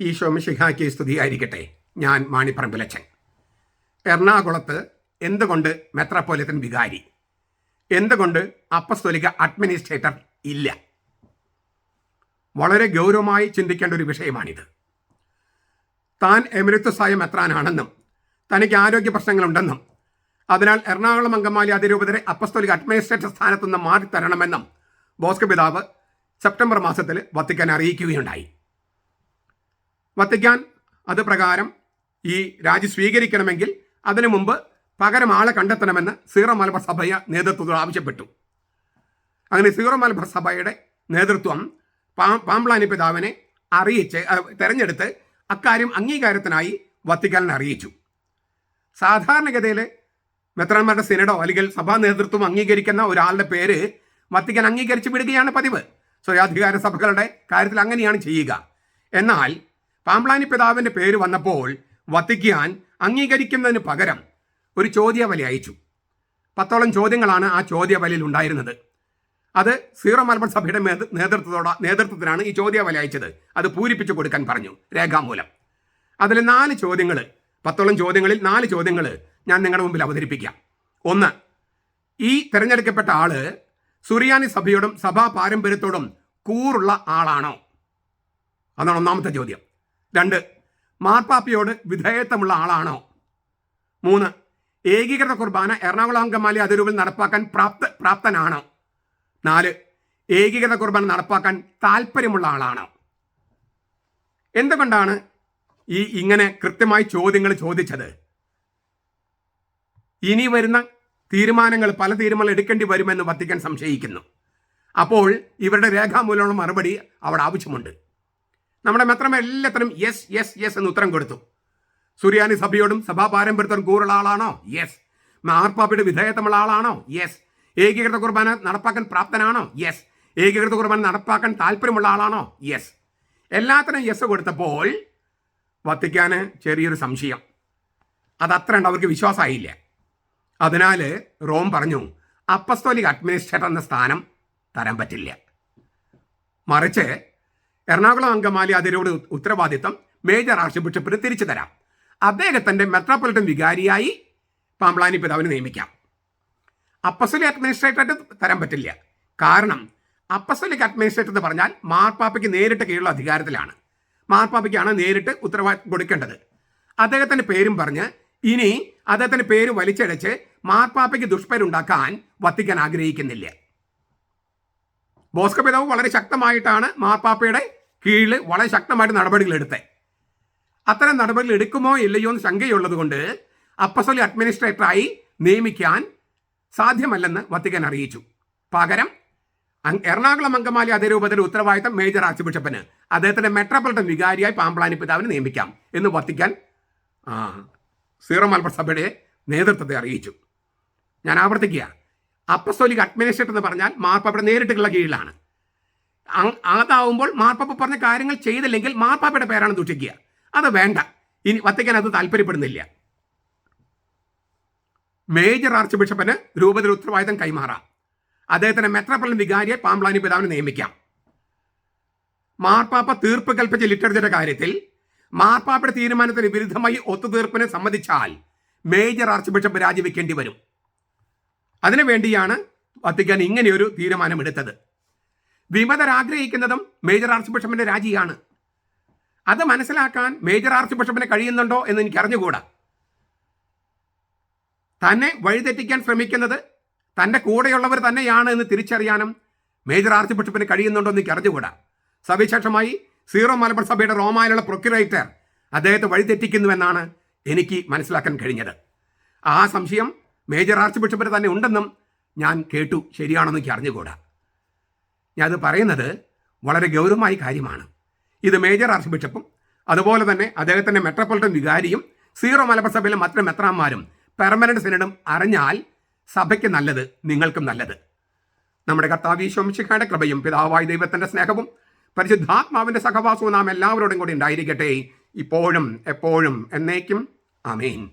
ഈശോ മിശിഹായ്ക്ക് സ്തുതിയായിരിക്കട്ടെ ഞാൻ മാണിപ്പറമ്പിലച്ചൻ എറണാകുളത്ത് എന്തുകൊണ്ട് മെത്രാപ്പോലിത്തൻ വികാരി? എന്തുകൊണ്ട് അപ്പസ്തോലിക അഡ്മിനിസ്ട്രേറ്റർ ഇല്ല? വളരെ ഗൗരവമായി ചിന്തിക്കേണ്ട ഒരു വിഷയമാണിത്. താൻ എമിരത്തുസായ മെത്രാനാണെന്നും തനിക്ക് ആരോഗ്യ പ്രശ്നങ്ങളുണ്ടെന്നും അതിനാൽ എറണാകുളം അങ്കമാലി അതിരൂപതരെ അപ്പസ്തോലിക അഡ്മിനിസ്ട്രേറ്റർ സ്ഥാനത്തുനിന്ന് മാറിത്തരണമെന്നും ബോസ്കോ പിതാവ് സെപ്റ്റംബർ മാസത്തിൽ വത്തിക്കാൻ അറിയിക്കുകയുണ്ടായി. വത്തിക്കാൻ അത് പ്രകാരം ഈ രാജി സ്വീകരിക്കണമെങ്കിൽ അതിനു മുമ്പ് പകരം ആളെ കണ്ടെത്തണമെന്ന് സീറോ മലബാർ സഭയ നേതൃത്വത്തോട് ആവശ്യപ്പെട്ടു. അങ്ങനെ സീറോ മലബാർ സഭയുടെ നേതൃത്വം പാ പാമ്പ്ലാനി പിതാവിനെ അറിയിച്ച് തെരഞ്ഞെടുത്ത് അക്കാര്യം അംഗീകാരത്തിനായി വത്തിക്കാനിനെ അറിയിച്ചു. സാധാരണഗതിയിൽ മെത്രാന്മാരുടെ സിനഡോ അല്ലെങ്കിൽ സഭാ നേതൃത്വം അംഗീകരിക്കുന്ന ഒരാളുടെ പേര് വത്തിക്കാൻ അംഗീകരിച്ച് വിടുകയാണ് പതിവ്. സ്വയാധികാര സഭകളുടെ കാര്യത്തിൽ അങ്ങനെയാണ് ചെയ്യുക. എന്നാൽ പാമ്പ്ലാനി പിതാവിന്റെ പേര് വന്നപ്പോൾ വത്തിക്കാൻ അംഗീകരിക്കുന്നതിന് പകരം ഒരു ചോദ്യാവലി അയച്ചു. പത്തോളം ചോദ്യങ്ങളാണ് ആ ചോദ്യവലിയിൽ ഉണ്ടായിരുന്നത്. അത് സീറോ മലബാർ സഭയുടെ നേതൃത്വത്തോടെ നേതൃത്വത്തിനാണ് ഈ ചോദ്യാവലി അയച്ചത്. അത് പൂരിപ്പിച്ചു കൊടുക്കാൻ പറഞ്ഞു രേഖാമൂലം. അതിൽ നാല് ചോദ്യങ്ങൾ പത്തോളം ചോദ്യങ്ങളിൽ നാല് ചോദ്യങ്ങൾ ഞാൻ നിങ്ങളുടെ മുമ്പിൽ അവതരിപ്പിക്കാം. ഒന്ന് ഈ തിരഞ്ഞെടുക്കപ്പെട്ട ആൾ സുറിയാനി സഭയോടും സഭാ പാരമ്പര്യത്തോടും കൂറുള്ള ആളാണോ? അതാണ് ഒന്നാമത്തെ ചോദ്യം. രണ്ട് മാർപ്പാപ്പയോട് വിധേയത്വമുള്ള ആളാണോ? മൂന്ന് ഏകീകൃത കുർബാന എറണാകുളം അങ്കമാലി അതിരൂപിൽ നടപ്പാക്കാൻ പ്രാപ്ത പ്രാപ്തനാണോ? നാല് ഏകീകൃത കുർബാന നടപ്പാക്കാൻ താല്പര്യമുള്ള ആളാണോ? എന്തുകൊണ്ടാണ് ഈ ഇങ്ങനെ കൃത്യമായി ചോദ്യങ്ങൾ ചോദിച്ചത്? ഇനി വരുന്ന തീരുമാനങ്ങൾ പല തീരുമാനങ്ങൾ എടുക്കേണ്ടി വരുമെന്ന് വത്തിക്കാൻ സംശയിക്കുന്നു. അപ്പോൾ ഇവരുടെ രേഖാമൂലമുള്ള മറുപടി അവിടെ ആവശ്യമുണ്ട്. നമ്മുടെ മെത്രമ എല്ലാത്തിനും യെസ് യെസ് യെസ് എന്ന് ഉത്തരം കൊടുത്തു. സുറിയാനി സഭയോടും സഭാ പാരമ്പര്യത്തോടും കൂറുള്ള ആളാണോ? യെസ് മാർപ്പാപ്പയുടെ വിധേയത്വമുള്ള ആളാണോ? യെസ് ഏകീകൃത കുർബാന നടപ്പാക്കാൻ പ്രാപ്തനാണോ? യെസ് ഏകീകൃത കുർബാന നടപ്പാക്കാൻ താല്പര്യമുള്ള ആളാണോ? യെസ് എല്ലാത്തിനും യെസ് കൊടുത്തപ്പോൾ വത്തിക്കാന് ചെറിയൊരു സംശയം. അതത്ര ഉണ്ട് അവർക്ക് വിശ്വാസമായില്ല. അതിനാൽ റോം പറഞ്ഞു അപ്പസ്തോലിക് അഡ്മിനിസ്ട്രേറ്റർ എന്ന സ്ഥാനം തരാൻ പറ്റില്ല. മറിച്ച് എറണാകുളം അങ്കമാലി അതിരോട് ഉത്തരവാദിത്തം മേജർ ആർച്ച് ബിഷപ്പിന് തിരിച്ചു തരാം. അദ്ദേഹത്തിന്റെ മെത്രോപൊളിറ്റൻ വികാരിയായി പാമ്പ്ലാനി പിതാവിനെ നിയമിക്കാം. അപ്പസലി അഡ്മിനിസ്ട്രേറ്റർ തരാൻ പറ്റില്ല. കാരണം അപ്പസലിക് അഡ്മിനിസ്ട്രേറ്റർ എന്ന് പറഞ്ഞാൽ മാർപ്പാപ്പയ്ക്ക് നേരിട്ട് കീഴിലുള്ള അധികാരത്തിലാണ്. മാർപ്പാപ്പയ്ക്കാണ് നേരിട്ട് ഉത്തരവാദിത്വം കൊടുക്കേണ്ടത്. അദ്ദേഹത്തിന്റെ പേരും പറഞ്ഞ് ഇനി അദ്ദേഹത്തിന്റെ പേര് വലിച്ചടച്ച് മാർപ്പാപ്പയ്ക്ക് ദുഷ്പേരുണ്ടാക്കാൻ വത്തിക്കാൻ ആഗ്രഹിക്കുന്നില്ല. ബോസ്ക പിതാവ് വളരെ ശക്തമായിട്ടാണ് മാർപ്പാപ്പയുടെ കീഴിൽ വളരെ ശക്തമായിട്ട് നടപടികൾ എടുത്തത് അത്തരം നടപടികൾ എടുക്കുമോ ഇല്ലയോ എന്ന് ശങ്കയുള്ളത് കൊണ്ട് അപ്പസോലി അഡ്മിനിസ്ട്രേറ്ററായി നിയമിക്കാൻ സാധ്യമല്ലെന്ന് വത്തിക്കാൻ അറിയിച്ചു. പകരം എറണാകുളം അങ്കമാലി അതിരൂപതയുടെ ഉത്തരവാദിത്തം മേജർ ആർച്ച് ബിഷപ്പിന് അദ്ദേഹത്തിന്റെ മെട്രോപൊളിറ്റൻ വികാരിയായി പാമ്പ്ലാനി പിതാവിനെ നിയമിക്കാം എന്ന് വത്തിക്കാൻ സീറോ മലബാർ സഭയുടെ നേതൃത്വത്തെ അറിയിച്ചു. ഞാൻ ആവർത്തിക്കുക അപ്പസ്തോലിക് അഡ്മിനിസ്ട്രേറ്റർ എന്ന് പറഞ്ഞാൽ മാർപ്പാപ്പയുടെ നേരിട്ടുള്ള കീഴിലാണ്. അതാവുമ്പോൾ മാർപ്പാപ്പ പറഞ്ഞ കാര്യങ്ങൾ ചെയ്തില്ലെങ്കിൽ മാർപ്പാപ്പയുടെ പേരാണ് ദുഷിക്കുക. അത് വേണ്ട. ഇനി വത്തിക്കാൻ അത് താല്പര്യപ്പെടുന്നില്ല. മേജർ ആർച്ച് ബിഷപ്പിന് രൂപതയുടെ ഉത്തരവാദിത്തം കൈമാറാം. അദ്ദേഹത്തിന് മെത്രാപ്പൊളിൻ വികാരിയെ പാമ്പ്ലാനി പിതാവിനെ നിയമിക്കാം. മാർപ്പാപ്പ തീർപ്പ് കൽപ്പിച്ച ലിറ്ററേച്ചറുടെ കാര്യത്തിൽ മാർപ്പാപ്പയുടെ തീരുമാനത്തിന് വിരുദ്ധമായി ഒത്തുതീർപ്പിനെ സമ്മതിച്ചാൽ മേജർ ആർച്ച് ബിഷപ്പ് രാജിവെക്കേണ്ടി വരും. അതിനുവേണ്ടിയാണ് വത്തിക്കാൻ ഇങ്ങനെയൊരു തീരുമാനമെടുത്തത്. വിമതർ ആഗ്രഹിക്കുന്നതും മേജർ ആർച്ച് ബിഷപ്പിന്റെ രാജിയാണ്. അത് മനസ്സിലാക്കാൻ മേജർ ആർച്ച് ബിഷപ്പിന് കഴിയുന്നുണ്ടോ എന്ന് എനിക്ക് അറിഞ്ഞുകൂടാ തന്നെ വഴിതെറ്റിക്കാൻ ശ്രമിക്കുന്നത് തന്റെ കൂടെയുള്ളവർ തന്നെയാണ് എന്ന് തിരിച്ചറിയാനും മേജർ ആർച്ച് ബിഷപ്പിന് കഴിയുന്നുണ്ടോ എന്ന് എനിക്ക് അറിഞ്ഞുകൂടാ സവിശേഷമായി സീറോ മലബാർ സഭയുടെ റോമായിലുള്ള പ്രൊക്യുറേറ്റർ അദ്ദേഹത്തെ വഴിതെറ്റിക്കുന്നുവെന്നാണ് എനിക്ക് മനസ്സിലാക്കാൻ കഴിഞ്ഞത്. ആ സംശയം മേജർ ആർച്ച് ബിഷപ്പിന് തന്നെ ഉണ്ടെന്നും ഞാൻ കേട്ടു. ശരിയാണെന്ന് എനിക്ക് അറിഞ്ഞുകൂടാ. ഞാൻ അത് പറയുന്നത് വളരെ ഗൗരവമായ കാര്യമാണ്. ഇത് മേജർ ആർച്ച് ബിഷപ്പും അതുപോലെ തന്നെ അദ്ദേഹത്തിന്റെ മെട്രോപൊളിറ്റൻ വികാരിയും സീറോ മലബാർ സഭയിലെ മറ്റു മെത്രാന്മാരും പെർമനന്റ് സിനഡും അറിഞ്ഞാൽ സഭയ്ക്ക് നല്ലത് നിങ്ങൾക്കും നല്ലത്. നമ്മുടെ കർത്താവീശ്വംശിഖയുടെ കൃപയും പിതാവായ ദൈവത്തിന്റെ സ്നേഹവും പരിശുദ്ധാത്മാവിന്റെ സഹവാസവും നാം എല്ലാവരോടും കൂടി ഉണ്ടായിരിക്കട്ടെ. ഇപ്പോഴും എപ്പോഴും എന്നേക്കും. ആമേൻ.